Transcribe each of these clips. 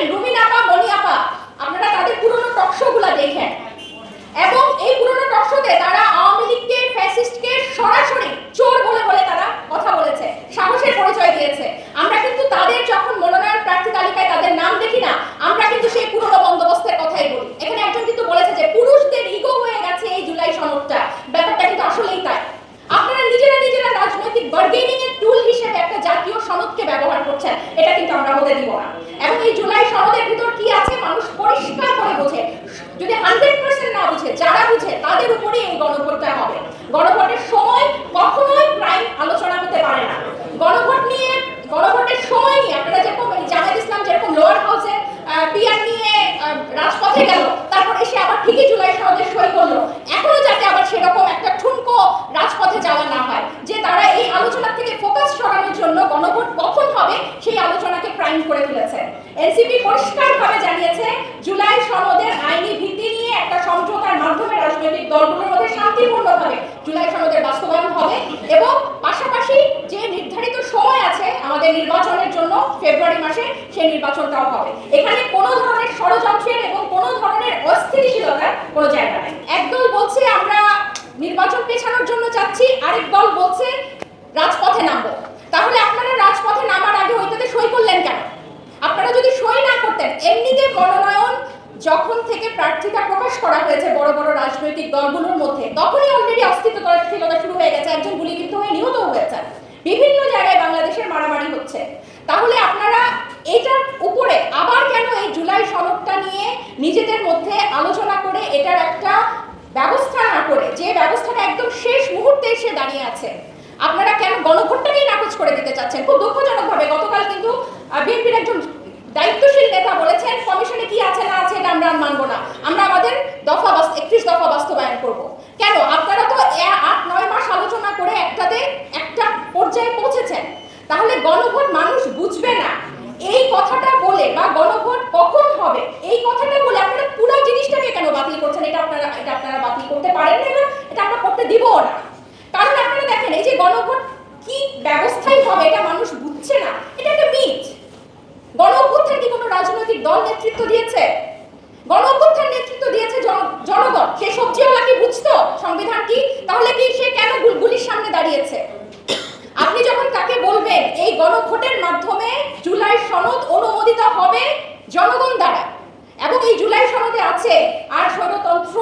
দেখেন রুমিন আপা মনি আপা আপনারা তাদের পুরনো টকশোগুলো দেখেন। এবং এই পুরনো টকশোতে তারা আওয়ামী লীগকে ফ্যাসিস্টকে সরাসরি চোর বলে বলে তারা কথা বলেছে, সাহসের পরিচয় দিয়েছে। আমরা কিন্তু তাদের যখন মনোনয়ন প্রার্থী তালিকায় তাদের নাম দেখি না, আমরা কিন্তু সেই পুরনো বন্দোবস্তের কথাই বলি। এখানে একজন কিন্তু বলেছে যে, পুরুষদের ইগো হয়ে গেছে এই জুলাই সনদটা। ব্যাপারটা কিন্তু আসলেই তাই। রাজনৈতিক বার্গেনিং এর টুল হিসেবে একটা জাতীয় সনদকে ব্যবহার করছেন? এটা কিন্তু আমরা হতে দিব না। এবং এই জুলাই সনদের ভিতর কি আছে? মানুষ পরিষ্কার করে বোঝে। যদি হান্ড্রেড পার্সেন্ট না বুঝে, যারা বুঝে, তাদের উপরে এই গণভোটটা হবে গণভোটের সময় কখনোই প্রাইম আলোচনা হতে পারে না গণভোট নিয়ে গণভোটের সময় নিয়ে আপনারা যেরকম এই জামায়াত ইসলাম যেরকম লোয়ার হাউসে পিআর নিয়ে আহ, রাজপথে গেল তারপর এসে আবার ঠিকই জুলাই সনদে সই করল এখনও যাতে আবার সেরকম একটা ঠুনকো রাজপথে যাওয়া না হয় যে তারা এই আলোচনা থেকে ফোকাস সরানোর জন্য গণভোট কখন হবে সেই প্রাইম করে তুলেছে এনসিপি পরিষ্কারভাবে জানিয়েছে, জুলাই সনদের আইনি ভিত্তি নিয়ে একটা সমঝোতার মাধ্যমে রাজনৈতিক দলগুলোর মধ্যে শান্তিপূর্ণভাবে জুলাই সনদের বাস্তবায়ন হবে এবং পাশাপাশি যে নির্ধারিত সময় আছে আমাদের নির্বাচনের জন্য, ফেব্রুয়ারি মাসে সেই নির্বাচনটাও হবে। এখানে কোনো ধরনের ষড়যন্ত্রের এবং কোনো ধরনের অস্থিতিশীলতার কোনো জায়গা নেই একদল বলছে আমরা নির্বাচন পেছানোর জন্য চাচ্ছি আরেক দল বলছে রাজপথে নামবো তাহলে আপনারা রাজপথে নামার আগে ওইটাতে সই করলেন কেন আপনারা যদি সই না করতেন এমনিতে মনোনয়ন যখন থেকে প্রার্থীতা প্রকাশ করা হয়েছে বড় বড় রাজনৈতিক দলগুলোর মধ্যে। তখনই অলরেডি অস্তিত্বশীলতা শুরু হয়ে গেছে, একজন গুলিবিদ্ধ হয়ে নিহত হয়েছে বিভিন্ন জায়গায় বাংলাদেশের মারামারি হচ্ছে। তাহলে আপনারা এটার উপরে আবার কেন এই জুলাই সনদটা নিয়ে নিজেদের মধ্যে আলোচনা করে এটার একটা ব্যবস্থা না করে, যে ব্যবস্থাটা একদম শেষ মুহূর্তে এসে দাঁড়িয়ে আছে, আপনারা কেন গণভোটটাকেই নাকচ করে দিতে চাচ্ছেন? খুব দুঃখজনকভাবে গতকাল কিন্তু বিএনপির একজন দায়িত্বশীল নেতা বলেছেন, কমিশনে কি আছে না আছে এটা আমরা মানবো না। আমরা আমাদের দফা একত্রিশ দফা বাস্তবায়ন করব। কেন? আপনারা তো আট নয় মাস আলোচনা করে একটাতে একটা পর্যায়ে পৌঁছেছেন। তাহলে গণভোট মানুষ বুঝবে না। এই কথাটা বলে বা গণভোট কখন হবে? এই কথাটা বলে আপনারা পুরো জিনিসটাকে কেন বাতিল করছেন? এটা আপনারা এটা আপনারা বাতিল করতে পারেন না এটা আমরা করতে দিবও না। কারণ আপনারা দেখেন, এই যে গণভোট কি ব্যবস্থাই হবে এটা মানুষ বুঝছে না। এটা একটা মিথ। গণ কি কোনো রাজনৈতিক দল নেতৃত্ব দিয়েছে? গণ নেতৃত্ব দিয়েছে জন- জনগণ। সে সবজিওয়ালা কি বুঝতো সংবিধান কি? তাহলে কি সে কেন গুল- গুলির সামনে দাঁড়িয়েছে? আপনি যখন তাকে বলবেন, এই গণভোটের মাধ্যমে জুলাই সনদ অনুমোদিত হবে জনগণ দ্বারা এবং এই জুলাই সনদে আছে আর স্বৈরতন্ত্র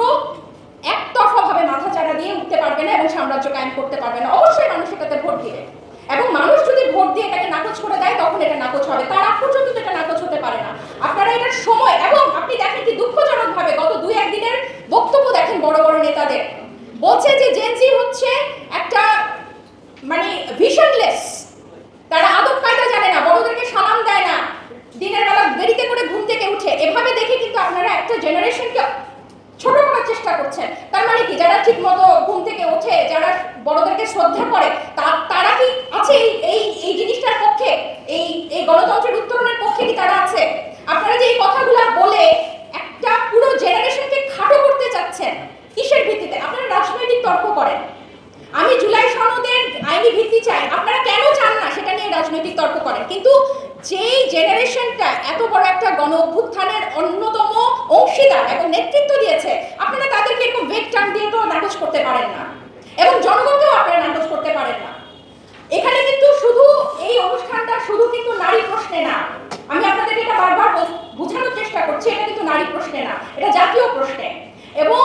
একতরফাভাবে মাথা চাড়া দিয়ে উঠতে পারবে না এবং সাম্রাজ্য কায়েম করতে পারবে না, অবশ্যই মানুষ এটাতে ভোট দিবে এবং মানুষ যদি ভোট দিয়ে এটাকে নাকচ করে দেয়, তখন এটা নাকচ হবে। তার আগ পর্যন্ত এটা নাকচ হতে পারে না। আপনারা এটার সময় এবং আপনি দেখেন কি দুঃখজনকভাবে গত দুই একদিনের বক্তব্য দেখেন বড় বড় নেতাদের। বলছে যে জেনজি হচ্ছে একটা মানে ভিশনলেস তারা আদব কায়দা জানে না, বড়দেরকে সালাম দেয় না। দিনের বেলা দেরিতে করে ঘুম থেকে উঠে। এভাবে দেখে কিন্তু আপনারা একটা জেনারেশনকে ছোট করার চেষ্টা করছেন তার মানে কি? যারা ঠিক মতো ঘুম থেকে ওঠে, যারা বড়দেরকে শ্রদ্ধা করে তারা কি আছে এই এই জিনিসটার পক্ষে? এই এই গণতন্ত্রের উত্তরণের পক্ষে কি তারা আছে? আপনারা যে এই কথাগুলো বলে একটা পুরো জেনারেশনকে খাটো করতে চাচ্ছেন, কিসের ভিত্তিতে? আপনারা রাজনৈতিক তর্ক করেন। আমি জুলাই সনদের আইনি ভিত্তি চাই। আপনারা কেন নিয়ে রাজনৈতিক তর্ক করেন। কিন্তু যেই জেনারেশনটা এত বড় একটা গণ অভ্যুত্থানের অন্যতম অংশীদার এবং নেতৃত্ব দিয়েছে, আপনারা তাদেরকে এরকম ভেগ টান দিয়ে তো নাকচ করতে পারেন না এবং জনগণকেও আপনারা নাকচ করতে পারেন না এখানে কিন্তু শুধু এই অনুষ্ঠানটা শুধু কিন্তু নারী প্রশ্নে না আমি আপনাদেরকে এটা বারবার বল- বোঝানোর চেষ্টা করছি এটা কিন্তু নারী প্রশ্নে না এটা জাতীয় প্রশ্নে এবং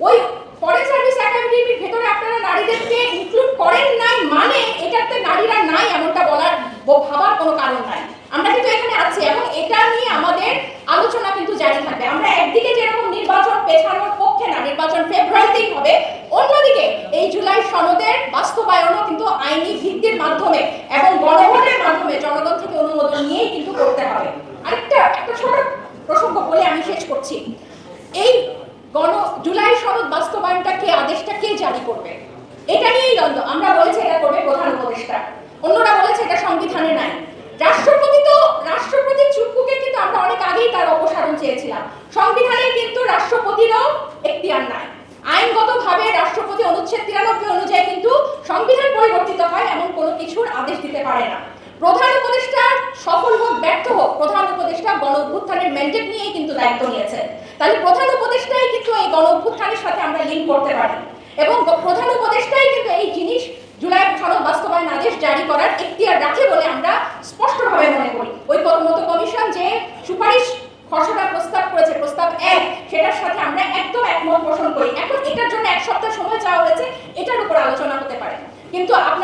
ওই ফরেন সার্ভিস একাডেমির ভেতরে আপনারা নারীদেরকে ইনক্লুড করেন নাই মানে এটাতে নারীরা নাই এমনটা বলার ব- ভাবার কোনো কারণ নাই আমরা কিন্তু এখানে আছি এবং এটা নিয়ে আমাদের আলোচনা কিন্তু জারি থাকবে আমরা একদিকে যেরকম নির্বাচন পেছানোর পক্ষে না নির্বাচন ফেব্রুয়ারিতেই হবে অন্যদিকে এই জুলাই সনদের বাস্তবায়নও কিন্তু আইনি ভিত্তির মাধ্যমে এবং গণভোটের মাধ্যমে জনগণ থেকে অনুমোদন নিয়েই কিন্তু করতে হবে। আরেকটা, একটা ছোট প্রসঙ্গ বলে আমি শেষ করছি। এই গণ জুলাই সনদ বাস্তবায়নটা কে, আদেশটা কে জারি করবে? এটা নিয়েই দ্বন্দ্ব। আমরা বলেছি এটা করবে প্রধান উপদেষ্টা। অন্যরা বলেছে এটা সংবিধানে নাই। রাষ্ট্রপতি তো, রাষ্ট্রপতি চুপ্পুকে কিন্তু আমরা অনেক আগেই তার অপসারণ চেয়েছিলাম সংবিধানে কিন্তু রাষ্ট্রপতিরও এখতিয়ার নাই আইনগতভাবে রাষ্ট্রপতি অনুচ্ছেদ তিরানব্বই অনুযায়ী কিন্তু সংবিধান পরিবর্তিত হয় এমন কোনো কিছুর আদেশ দিতে পারে না। প্রধান উপদেষ্টা সফল হোক, ব্যর্থ হোক, প্রধান উপদেষ্টা গণ অভ্যুত্থানের ম্যান্ডেট নিয়েই কিন্তু দায়িত্ব নিয়েছেন তাহলে প্রধান উপদেষ্টাই কিন্তু এই গণ অভ্যুত্থানের সাথে আমরা লিঙ্ক করতে পারি। এবং প্রধান উপদেষ্টাই কিন্তু এই জিনিস জুলাই সনদ বাস্তবায়ন আদেশ জারি করার এখতিয়ার রাখে বলে আমরা স্পষ্টভাবে মনে করি। ওই ঐক্যমত কমিশন যে সুপারিশ খসড়া প্রস্তাব করেছে, প্রস্তাব এক, সেটার সাথে আমরা একদম একমত পোষণ করি। এখন এটার জন্য এক সপ্তাহ সময় চাওয়া হয়েছে, এটার উপর আলোচনা হতে পারে। কিন্তু আপনার